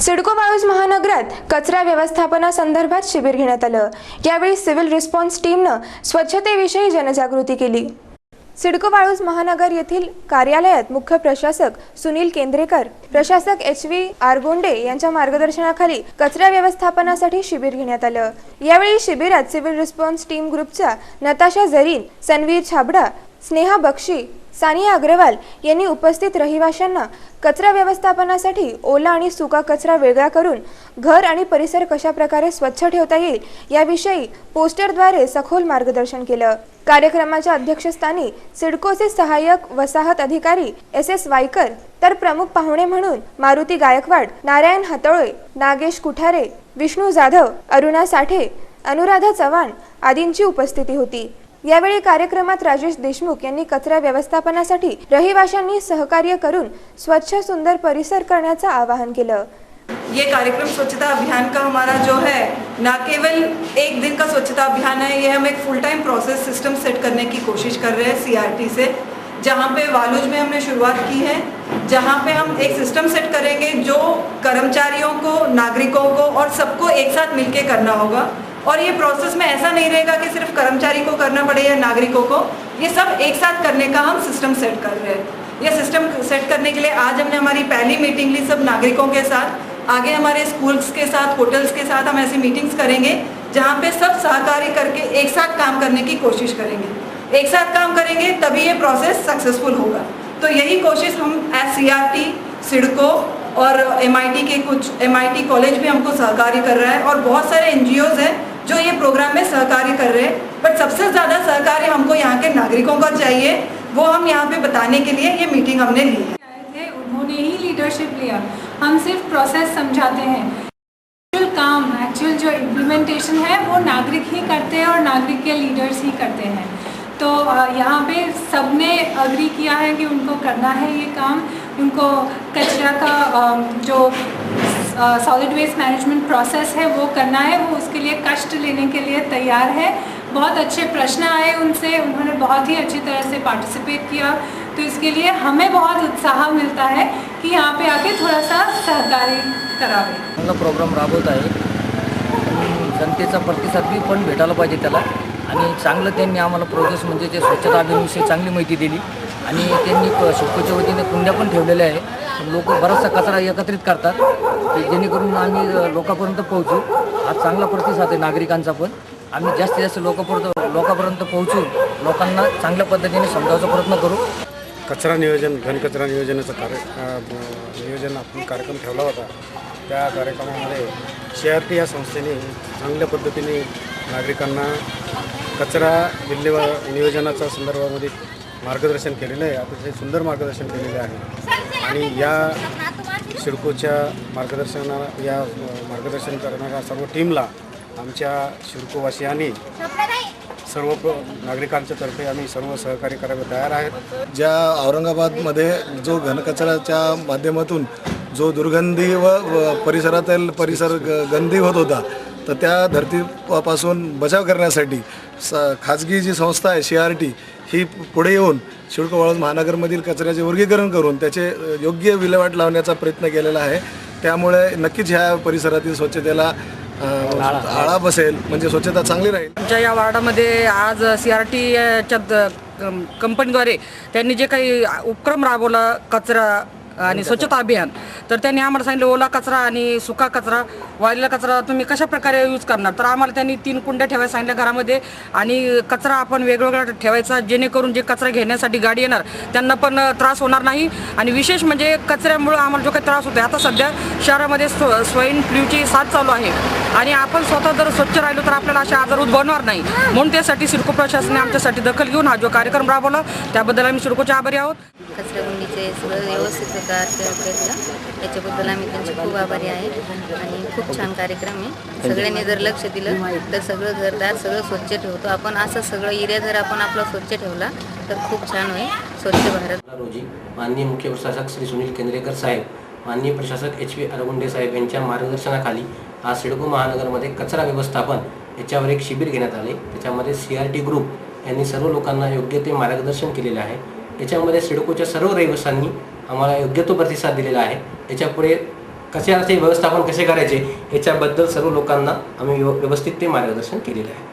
सिडको वाळूज महानगरात कचरा व्यवस्थापनासंदर्भात शिबिर घेण्यात आलं. यावेळी सिव्हिल रिस्पॉन्स टीमनं स्वच्छतेविषयी जनजागृती केली. सिडको वाळूज महानगर येथील कार्यालयात मुख्य प्रशासक सुनील केंद्रेकर प्रशासक एच व्ही आरगोंडे यांच्या मार्गदर्शनाखाली कचरा व्यवस्थापनासाठी शिबिर घेण्यात आलं. यावेळी शिबिरात सिव्हिल रिस्पॉन्स टीम ग्रुपच्या नताशा जरीन सनवीर छाबडा स्नेहा बक्षी सानिया अग्रवाल यांनी उपस्थित रहिवाशांना कचरा व्यवस्थापनासाठी ओला आणि सुका कचरा वेगळा करून घर आणि परिसर कशा प्रकारे स्वच्छ ठेवता येईल याविषयी पोस्टरद्वारे सखोल मार्गदर्शन केलं. कार्यक्रमाच्या अध्यक्षस्थानी सिडकोचे सहाय्यक वसाहत अधिकारी एस एस वायकर तर प्रमुख पाहुणे म्हणून मारुती गायकवाड नारायण हातोळे नागेश कुठारे विष्णू जाधव अरुणा साठे अनुराधा चव्हाण आदींची उपस्थिती होती. यावेळी कार्यक्रमात राजेश देशमुख यांनी कचरा व्यवस्थापनासाठी रहिवाशांनी सहकार्य करून स्वच्छ सुंदर परिसर करण्याचं आवाहन केलं. ये कार्यक्रम स्वच्छता अभियान का हमारा जो है ना केवल एक दिन का स्वच्छता अभियान है ये हम एक full time process system set करने की कोशिश कर रहे हैं सीआरटी से जहाँ पे वालुज में हमने शुरुआत की है जहाँ पे हम एक सिस्टम सेट करेंगे जो कर्मचारियों को नागरिकों को और सबको एक साथ मिलके करना होगा। और ये प्रोसेस में ऐसा नहीं रहेगा कि सिर्फ़ कर्मचारी को करना पड़े या नागरिकों को। ये सब एक साथ करने का हम सिस्टम सेट कर रहे हैं। ये सिस्टम सेट करने के लिए आज हमने हमारी पहली मीटिंग ली सब नागरिकों के साथ। आगे हमारे स्कूल्स के साथ होटल्स के साथ हम ऐसी मीटिंग्स करेंगे, जहाँ पे सब सहकारी करके एक साथ काम करने की कोशिश करेंगे। एक साथ काम करेंगे, तभी ये प्रोसेस सक्सेसफुल होगा। तो यही कोशिश हम S C R T CIDCO और एमआईटी के कुछ एमआईटी कॉलेज भी हमको सहकार्य कर रहा है और बहुत सारे एन हैं जो ये प्रोग्राम में सहकार्य कर रहे हैं। बट सबसे ज़्यादा सहकार्य हमको यहाँ के नागरिकों का चाहिए। वो हम यहाँ पे बताने के लिए ये मीटिंग हमने ली है। थे, उन्होंने ही लीडरशिप लिया। हम सिर्फ़ प्रोसेस समझाते हैं। एक्चुअल काम एक्चुअल जो इम्प्लीमेंटेशन है, वो नागरिक ही करते हैं और नागरिक के लीडर्स ही करते हैं। तो यहाँ पे सबने अग्री किया है कि उनको करना है ये काम। उनको कचरा का जो सॉलिड वेस्ट मैनेजमेंट प्रोसेस है वो करना है वो उसके लिए कष्ट लेने के लिए तैयार है। बहुत अच्छे प्रश्न आए उनसे उन्होंने बहुत ही अच्छी तरह से पार्टिसिपेट किया। तो इसके लिए हमें बहुत उत्साह मिलता है कि यहाँ पे आके थोड़ा सा सहकारी करावे। चांगला प्रोग्राम राबवत आहे. जनतेचा प्रतिसाद पण भेटायला पाहिजे त्याला. आणि चांगलं त्यांनी आम्हाला प्रोसेस म्हणजे ते स्वच्छता अभियानविषयी चांगली माहिती दिली. आणि त्यांनी प- वतीने कुंड्या पण ठेवलेल्या आहे. लोक बराचसा कचरा एकत्रित करतात. ते जेणेकरून आम्ही लोकांपर्यंत पोहोचू. हा चांगला प्रतिसाद आहे नागरिकांचा पण. आम्ही जास्तीत जास्त लोकांपर्यंत लोकांपर्यंत पोहोचू लोकांना चांगल्या पद्धतीने समजावचा प्रयत्न करू. कचरा नियोजन घनकचरा नियोजनाचा कार्य नियोजन आपण कार्यक्रम ठेवला होता. त्या कार्यक्रमामध्ये सी या संस्थेने चांगल्या पद्धतीने नागरिकांना कचरा विल्हेवा नियोजनाच्या संदर्भामध्ये मार्गदर्शन केलेलं आहे. अतिशय सुंदर मार्गदर्शन केलेलं आहे. आणि या शिडकोच्या मार्गदर्शना या मार्गदर्शन करणाऱ्या सर्व टीमला आमच्या शिडकोवासियांनी सर्व प- नागरिकांच्या तर्फे आम्ही सर्व सहकार्य करायला तयार आहेत. ज्या औरंगाबादमध्ये जो घनकचऱ्याच्या माध्यमातून जो दुर्गंधी व परिसरातील परिसर ग गंदी होत होता तर त्या धर्तीपासून बचाव करण्यासाठी स खाजगी जी संस्था आहे सी आर टी ही पुढे येऊन शिडको वाळूज महानगरमधील कचऱ्याचे वर्गीकरण करून त्याचे योग्य विल्हेवाट लावण्याचा प्रयत्न केलेला आहे. त्यामुळे नक्कीच ह्या परिसरातील स्वच्छतेला आळा बसेल म्हणजे स्वच्छता चांगली राहील. आमच्या या वार्डामध्ये आज सी आर टीच्या कंपनीद्वारे त्यांनी जे काही उपक्रम राबवला कचरा आणि स्वच्छता अभियान. तर त्यांनी आम्हाला सांगितलं ओला कचरा आणि सुका कचरा वाळलेला कचरा तुम्ही कशा प्रकारे यूज करणार? तर आम्हाला त्यांनी तीन कुंड्या ठेवायला सांगितल्या घरामध्ये आणि कचरा आपण वेगवेगळा ठेवायचा जेणेकरून जे कचरा घेण्यासाठी गाडी येणार त्यांना पण त्रास होणार नाही. आणि विशेष म्हणजे कचऱ्यामुळं आम्हाला जो काही त्रास होतो आता सध्या शहरामध्ये स्व स्वाईन फ्ल्यूची साथ चालू आहे. आणि आपण स्वतः जर स्वच्छ राहिलो तर आपल्याला असे आजार उद्भवणार नाही. म्हणून त्यासाठी सिडको प्रशासनाने आमच्यासाठी दखल घेऊन हा जो कार्यक्रम राबवला त्याबद्दल आम्ही सिडकोचे आभारी आहोत. कचऱ्याचे सगळं केलं याच्याबद्दल आम्ही त्यांचे खूप आभारी आहे. आणि खूप छान कार्यक्रम आहे. सगळ्यांनी जर लक्ष दिलं तर सगळं घरदार सगळं स्वच्छ ठेवतो. आपण असं सगळं एरिया जर आपण आपला स्वच्छ ठेवला तर खूप छान होईल. स्वच्छ भारत. रोजी माननीय मुख्य प्रशासक श्री सुनील केंद्रेकर साहेब माननीय प्रशासक एच व्ही अरगुंडे साहेब यांच्या मार्गदर्शनाखाली आज सिडको महानगरमध्ये कचरा व्यवस्थापन याच्यावर एक शिबिर घेण्यात आले. त्याच्यामध्ये सी आर टी ग्रुप यांनी सर्व लोकांना योग्य ते मार्गदर्शन केलेले आहे. याच्यामध्ये सिडकोच्या सर्व रहिवाशांनी आम्हाला योग्य तो प्रतिसाद दिलेला आहे. याच्यापुढे कशाचे व्यवस्थापन कसे करायचे याच्याबद्दल सर्व लोकांना आम्ही व्यव- व्यवस्थित ते मार्गदर्शन केलेले आहे.